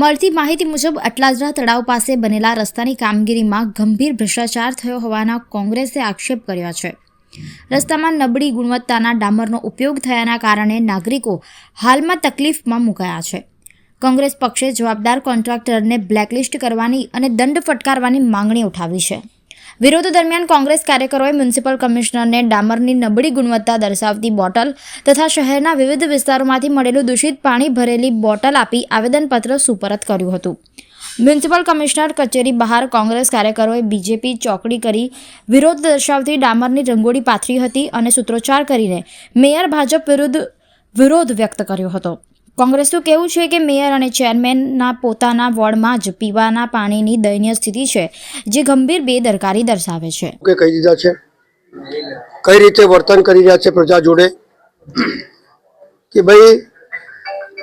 મળતી માહિતી મુજબ અટલાદરા તળાવ પાસે બનેલા રસ્તાની કામગીરીમાં ગંભીર ભ્રષ્ટાચાર થયો હોવાના કોંગ્રેસે આક્ષેપ કર્યો છે. રસ્તામાં નબળી ગુણવત્તાના ડામરનો ઉપયોગ થયાના કારણે નાગરિકો હાલમાં તકલીફમાં મુકાયા છે. કોંગ્રેસ પક્ષે જવાબદાર કોન્ટ્રાક્ટરને બ્લેકલિસ્ટ કરવાની અને દંડ ફટકારવાની માંગણી ઉઠાવી છે. વિરોધ દરમિયાન કોંગ્રેસ કાર્યકરોએ મ્યુનિસિપલ કમિશનરને ડામરની નબળી ગુણવત્તા દર્શાવતી બોટલ તથા શહેરના વિવિધ વિસ્તારોમાંથી મળેલું દૂષિત પાણી ભરેલી બોટલ આપી આવેદનપત્ર સુપરત કર્યું હતું. મ્યુનિસિપલ કમિશનર કચેરી બહાર કોંગ્રેસ કાર્યકરોએ બીજેપી ચોકડી કરી વિરોધ દર્શાવતી ડામરની રંગોળી પાથરી હતી અને સૂત્રોચ્ચાર કરીને મેયર ભાજપ વિરુદ્ધ વિરોધ વ્યક્ત કર્યો હતો. કોંગ્રેસનું કહેવું છે કે મેયર અને ચેરમેનના પોતાના વોર્ડમાં જ પીવાના પાણીની દયનીય સ્થિતિ છે, જે ગંભીર બેદરકારી દર્શાવે છે. કે કહી દીધા છે? કઈ રીતે વર્તન કરી રહ્યા છે પ્રજા જોડે? કે ભાઈ,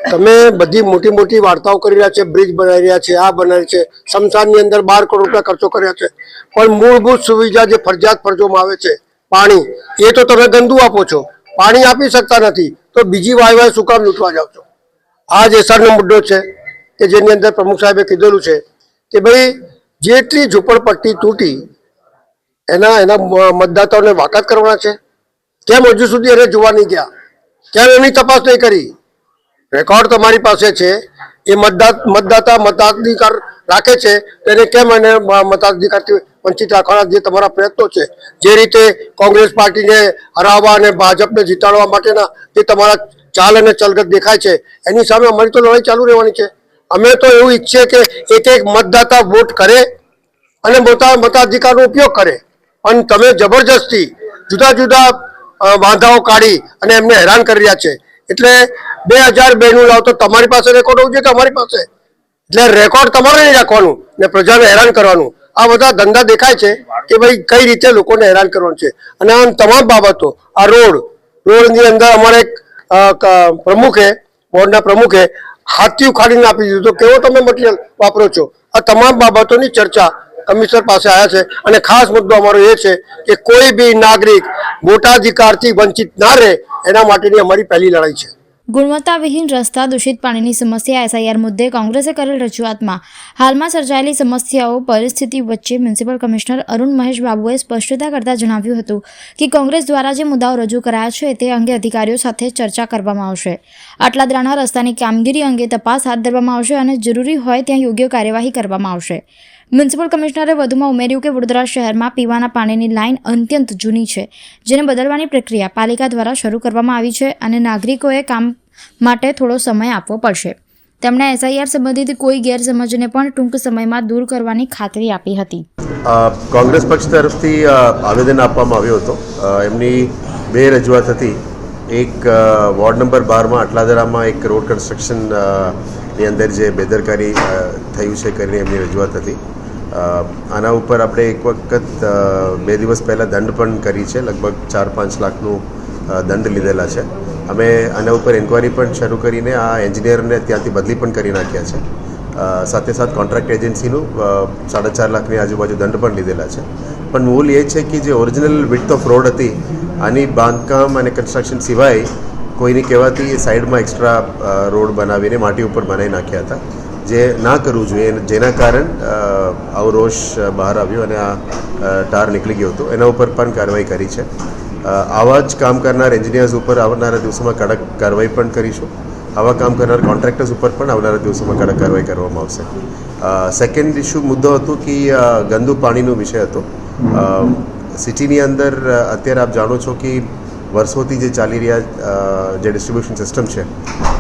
તમે બધી મોટી મોટી વાર્તાઓ કરી રહ્યા છે, બ્રિજ બનાવી રહ્યા છે, આ બનાવી છે સમસાનની અંદર બાર કરોડ રૂપિયા ખર્ચો કર્યા છે. પણ મૂળભૂત સુવિધા જે ફરજિયાત ફરજોમાં આવે છે, પાણી, એ તો તમે ગંદુ આપો છો. પાણી આપી શકતા નથી, તો બીજી વાય વાય શું કામ લૂંટવા જાઓ છો? આ જ એસરનો મુદ્દો છે, કે જેની અંદર પ્રમુખ સાહેબે કીધેલું છે, કે ભાઈ જેટલી ઝૂંપડપટ્ટી તૂટી, એના એના મતદાતાઓને વાકાત કરવાના છે. કેમ હજુ સુધી એને જોવા નહીં ગયા? કેમ એની તપાસ નહીં કરી? રેકોર્ડ તમારી પાસે છે. એ મતદાત મતદાતા મતાધિકાર રાખે છે. તેને કેમ એને મતાધિકારથી વંચિત રાખવાના જે તમારા પ્રયત્નો છે? જે રીતે કોંગ્રેસ પાર્ટીને હરાવવા અને ભાજપને જીતાડવા માટેના જે તમારા ચાલ અને ચલગત દેખાય છે. એની સામે અમારી તો લડાઈ ચાલુ રહેવાની છે. અમે તો એવું ઈચ્છીએ કે એક એક મતદાતા વોટ કરે અને પોતાના મતાધિકારનો ઉપયોગ કરે. પણ તમે જબરજસ્તી જુદા જુદા વાંધાઓ કાઢી અને એમને હેરાન કરી રહ્યા છે. એટલે બે હજાર બેનું લાવ તો તમારી પાસે રેકોર્ડ હોવું જોઈએ અમારી પાસે? એટલે રેકોર્ડ તમારે નહીં રાખવાનું ને પ્રજાને હેરાન કરવાનું. આ બધા ધંધા દેખાય છે કે ભાઈ કઈ રીતે લોકોને હેરાન કરવાનું છે. અને આ તમામ બાબતો, આ રોડ, રોડની અંદર અમારે એક પ્રમુખે, બોર્ડના પ્રમુખે હાથી ઉખાડીને આપી દીધું તો કેવો તમે મટીરિયલ વાપરો છો? આ તમામ બાબતોની ચર્ચા કમિશનર પાસે આવ્યા છે અને ખાસ મુદ્દો અમારો એ છે કે કોઈ બી નાગરિક મોટાધિકારથી વંચિત ના રહે એના માટેની અમારી પહેલી લડાઈ છે. ગુણવત્તાવિહીન રસ્તા દૂષિત પાણીની સમસ્યા, એસઆઈઆર મુદ્દે કોંગ્રેસે કરેલ રજૂઆતમાં હાલમાં સર્જાયેલી સમસ્યાઓ પરિસ્થિતિ વચ્ચે મ્યુનિસિપલ કમિશનર અરુણ મહેશ બાબુએ સ્પષ્ટતા કરતા જણાવ્યું હતું કે કોંગ્રેસ દ્વારા જે મુદ્દાઓ રજૂ કરાયા છે, તે અંગે અધિકારીઓ સાથે ચર્ચા કરવામાં આવશે. આટલાદરાના રસ્તાની કામગીરી અંગે તપાસ હાથ ધરવામાં આવશે અને જરૂરી હોય ત્યાં યોગ્ય કાર્યવાહી કરવામાં આવશે. મ્યુનિસિપલ કમિશનરે વધુમાં ઉમેર્યું કે વડોદરા શહેરમાં પીવાના પાણીની લાઇન અત્યંત જૂની છે, જેને બદલવાની પ્રક્રિયા પાલિકા દ્વારા શરૂ કરવામાં આવી છે અને નાગરિકોએ કામ માટે થોડો સમય આપવો પડશે. તેમણે એસઆઈઆર સંબંધિત કોઈ ગેરસમજને પણ ટૂંક સમયમાં દૂર કરવાની ખાતરી આપી હતી. કોંગ્રેસ પક્ષ તરફથી આવેદન આપવામાં આવ્યો હતો. એમની બે રજૂઆત હતી. એક વોર્ડ નંબર બારમાં આટલાદરામાં એક રોડ કન્સ્ટ્રક્શન ની અંદર જે બેદરકારી થયું છે કરીને એમની રજૂઆત હતી. આના ઉપર આપણે એક વખત બે દિવસ પહેલાં દંડ પણ કરી છે, લગભગ ચાર પાંચ લાખનું દંડ લીધેલા છે. અમે આના ઉપર ઇન્કવાયરી પણ શરૂ કરીને આ એન્જિનિયરને ત્યાંથી બદલી પણ કરી નાખ્યા છે. સાથે સાથ કોન્ટ્રાક્ટ એજન્સીનું સાડા ચાર લાખની આજુબાજુ દંડ પણ લીધેલા છે. પણ મૂળ એ છે કે જે ઓરિજિનલ વિથ ઓફ રોડ હતી, આની બાંધકામ અને કન્સ્ટ્રક્શન સિવાય કોઈની કહેવાથી સાઈડમાં એક્સ્ટ્રા રોડ બનાવીને માટી ઉપર બનાવી નાખ્યા હતા. જે ના કરવું જોઈએ જેના કારણ આવો રોષ બહાર આવ્યો અને આ ટાર નીકળી ગયો હતો. એના ઉપર પણ કાર્યવાહી કરી છે. આવા જ કામ કરનાર એન્જિનિયર્સ ઉપર આવનારા દિવસોમાં કડક કાર્યવાહી પણ કરીશું. આવા કામ કરનાર કોન્ટ્રાક્ટર્સ ઉપર પણ આવનારા દિવસોમાં કડક કાર્યવાહી કરવામાં આવશે. સેકન્ડ ઇસ્યુ મુદ્દો હતો કે ગંદુ પાણીનો વિષય હતો. સિટીની અંદર અત્યારે આપ જાણો છો કે વર્ષોથી જે ચાલી રહ્યા જે ડિસ્ટ્રીબ્યુશન સિસ્ટમ છે,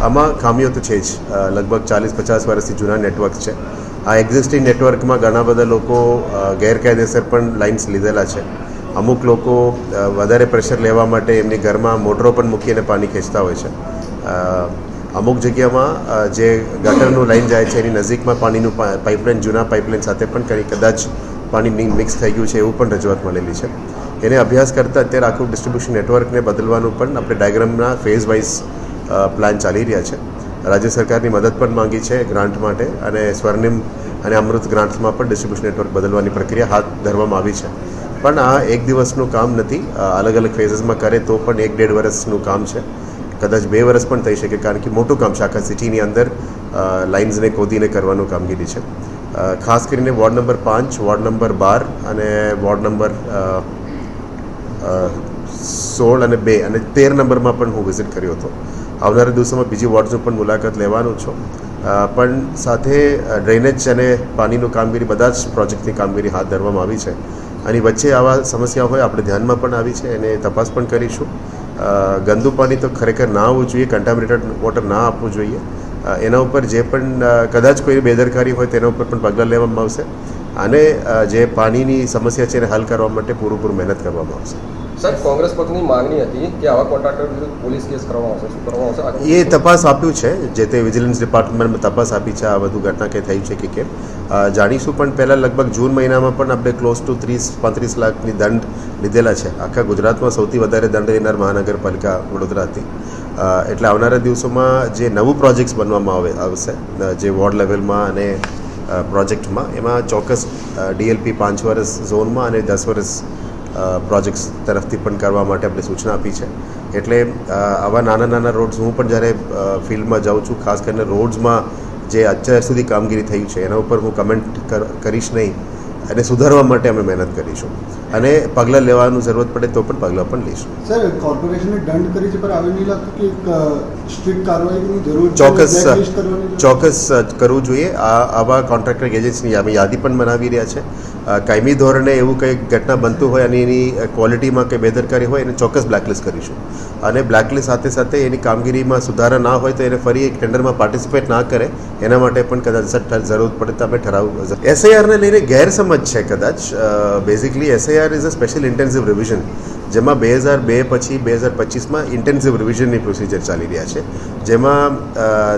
આમાં ખામીઓ તો છે જ. લગભગ ચાલીસ પચાસ વર્ષથી જૂના નેટવર્ક છે. આ એક્ઝિસ્ટિંગ નેટવર્કમાં ઘણા બધા લોકો ગેરકાયદેસર પણ લાઇન્સ લીધેલા છે. અમુક લોકો વધારે પ્રેશર લેવા માટે એમની ઘરમાં મોટરો પણ મૂકીને પાણી ખેંચતા હોય છે. અમુક જગ્યામાં જે ગટરનું લાઇન જાય છે, એની નજીકમાં પાણીનું પાઇપલાઇન જૂના પાઇપલાઇન સાથે પણ કદાચ પાણી મિક્સ થઈ ગયું છે, એવું પણ રજૂઆત મળેલી છે. એને અભ્યાસ કરતાં અત્યારે આખું ડિસ્ટ્રિબ્યુશન નેટવર્કને બદલવાનું પણ આપણે ડાયગ્રામના ફેઝ વાઇઝ પ્લાન ચાલી રહ્યા છે. રાજ્ય સરકારની મદદ પણ માંગી છે ગ્રાન્ટ માટે અને સ્વર્ણિમ અને અમૃત ગ્રાન્ટ્સમાં પણ ડિસ્ટ્રિબ્યુશન નેટવર્ક બદલવાની પ્રક્રિયા હાથ ધરવામાં આવી છે. પણ આ એક દિવસનું કામ નથી અલગ અલગ ફેઝીસમાં કરે તો પણ એક ડેઢ વર્ષનું કામ છે. કદાચ બે વર્ષ પણ થઈ શકે, કારણ કે મોટું કામ છે આખા સિટીની અંદર લાઇન્સને કોદીને કરવાનું કામગીરી છે. ખાસ કરીને વોર્ડ નંબર પાંચ વોર્ડ નંબર બાર અને વોર્ડ નંબર સોળ અને બે અને તેર નંબરમાં પણ હું વિઝિટ કર્યો હતો. આવનારા દિવસોમાં બીજી વોર્ડ્સનું પણ મુલાકાત લેવાનું છું. પણ સાથે ડ્રેનેજ અને પાણીનું કામગીરી, બધા જ પ્રોજેક્ટની કામગીરી હાથ ધરવામાં આવી છે. અને વચ્ચે આવા સમસ્યા હોય, આપણે ધ્યાનમાં પણ આવી છે અને તપાસ પણ કરીશું. ગંદુ પાણી તો ખરેખર ના આવવું જોઈએ કન્ટામિનેટેડ વોટર ના આપવું જોઈએ. એના ઉપર જે પણ કદાચ કોઈ બેદરકારી હોય તેના ઉપર પણ પગલાં લેવામાં આવશે. અને જે પાણીની સમસ્યા છે એને હલ કરવા માટે પૂરેપૂર મહેનત કરવામાં આવશે. સર કોંગ્રેસ પક્ષની માંગણી હતી કે આવા કોન્ટ્રાક્ટર વિરુદ્ધ પોલીસ કેસ કરવામાં આવશે. શું કરવામાં આવશે? એ તપાસ આપ્યું છે જે તે વિજિલન્સ ડિપાર્ટમેન્ટમાં તપાસ આપી છે આ બધું ઘટના કે થઈ છે કે કેમ. જાણીશું પણ પહેલાં લગભગ જૂન મહિનામાં પણ આપણે ક્લોઝ ટુ ત્રીસ પાંત્રીસ લાખની દંડ લીધેલા છે. આખા ગુજરાતમાં સૌથી વધારે દંડ લેનાર મહાનગરપાલિકા વડોદરા હતી. એટલે આવનારા દિવસોમાં જે નવું પ્રોજેક્ટ્સ બનવામાં આવે આવશે જે વોર્ડ લેવલમાં અને પ્રોજેક્ટમાં. એમાં ચોક્કસ ડીએલપી પાંચ વર્ષ ઝોનમાં અને દસ વર્ષ પ્રોજેક્ટ્સ તરફથી પણ કરવા માટે આપણે સૂચના આપી છે. એટલે આવા નાના નાના રોડ્સ હું પણ જ્યારે ફિલ્ડમાં જાઉં છું, ખાસ કરીને રોડ્સમાં જે અત્યાર સુધી કામગીરી થઈ છે, એના ઉપર હું કમેન્ટ કરીશ નહીં. અને સુધારવા માટે અમે મહેનત કરીશું. અને પગલાં લેવાનું જરૂરત પડે તો પણ પગલાં પણ લઈશું. સર કોર્પોરેશને દંડ કરી છે પણ આવી નહીં લાગતું કે એક સ્ટ્રિક્ટ કાર્યવાહીની જરૂર ચોક્કસ? ચોક્કસ કરવું જોઈએ. આ આવા કોન્ટ્રાક્ટર એજન્સીની અમે યાદી પણ બનાવી રહ્યા છે. કાયમી ધોરણે એવું કંઈક ઘટના બનતું હોય અને એની ક્વોલિટીમાં કંઈ બેદરકારી હોય એને ચોક્કસ બ્લેકલિસ્ટ કરીશું. અને બ્લેકલિસ્ટ સાથે સાથે એની કામગીરીમાં સુધારા ના હોય તો એને ફરી એક ટેન્ડરમાં પાર્ટિસિપેટ ના કરે, એના માટે પણ કદાચ જરૂર પડે તો આપણે ઠરાવ એસઆઈઆરને લઈને ગેરસમજ છે કદાચ. Basically SIR is a special intensive revision જેમાં બે હજાર બે પછી બે હજાર પચીસમાં ઇન્ટેન્સિવ રિવિઝનની પ્રોસિજર ચાલી રહ્યા છે. જેમાં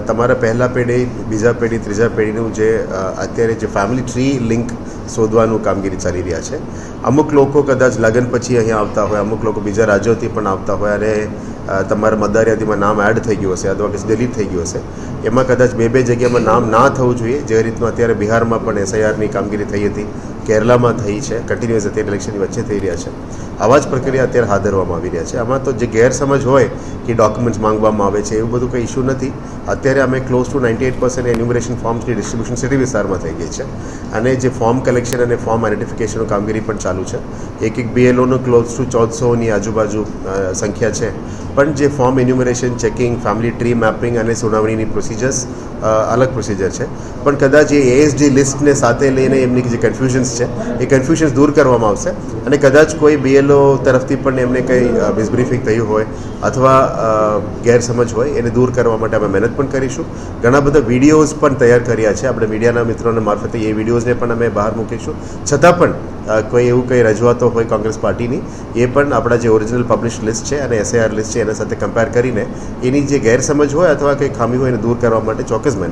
તમારા પહેલા પેઢી, બીજા પેઢી, ત્રીજા પેઢીનું જે અત્યારે જે ફેમિલી ટ્રી લિંક શોધવાનું કામગીરી ચાલી રહ્યા છે. અમુક લોકો કદાચ લગ્ન પછી અહીંયા આવતા હોય, અમુક લોકો બીજા રાજ્યોથી પણ આવતા હોય અને તમારા મતદાર યાદીમાં નામ એડ થઈ ગયું હશે, અથવા પછી ડિલીટ થઈ ગયું હશે. એમાં કદાચ બે બે જગ્યામાં નામ ના થવું જોઈએ. જે રીતનું અત્યારે બિહારમાં પણ એસઆઈઆરની કામગીરી થઈ હતી. કેરલામાં થઈ છે કન્ટિન્યુઅસ અત્યારે ઇલેક્શનની વચ્ચે થઈ રહ્યા છે. આવા જ પ્રક્રિયા અત્યારે હાથ ધરવામાં આવી રહ્યા છે. આમાં તો જે ગેરસમજ હોય કે ડોક્યુમેન્ટ્સ માંગવામાં આવે છે, એવું બધું કંઈ ઇશ્યુ નથી. અત્યારે અમે close to ninety eight percent enumeration ફોર્મ્સની distribution city વિસ્તારમાં થઈ ગઈ છે. અને જે ફોર્મ કલેક્શન અને ફોર્મ આઇડેન્ટિફિકેશનનું કામગીરી પણ ચાલુ છે. એક એક બીએલઓનું ક્લોઝ ટુ ચૌદસોની આજુબાજુ સંખ્યા છે. પણ જે form enumeration checking family tree mapping અને સુનાવણીની પ્રોસિજર્સ અલગ પ્રોસિજર છે. પણ કદાચ એ એએસડી લિસ્ટને સાથે લઈને એમની જે કન્ફ્યુઝન્સ છે, એ કન્ફ્યુઝન્સ દૂર કરવામાં આવશે. અને કદાચ કોઈ બીએલઓ તરફથી પણ એમને કંઈ મિસબ્રીફિંગ થયું હોય અથવા ગેરસમજ હોય, એને દૂર કરવા માટે અમે મહેનત પણ કરીશું. ઘણા બધા વિડીયોઝ પણ તૈયાર કર્યા છે. આપણે મીડિયાના મિત્રોને મારફતે એ વિડીયોઝને પણ અમે બહાર મૂકીશું. છતાં પણ કોઈ એવું કંઈ રજૂઆતો હોય કોંગ્રેસ પાર્ટીની, એ પણ આપણા જે ઓરિજિનલ પબ્લિશ લિસ્ટ છે અને એસએઆર લિસ્ટ છે, એના સાથે કમ્પેર કરીને એની જે ગેરસમજ હોય અથવા કંઈ ખામી હોય એને દૂર કરવા માટે ચોક્કસ મહેનત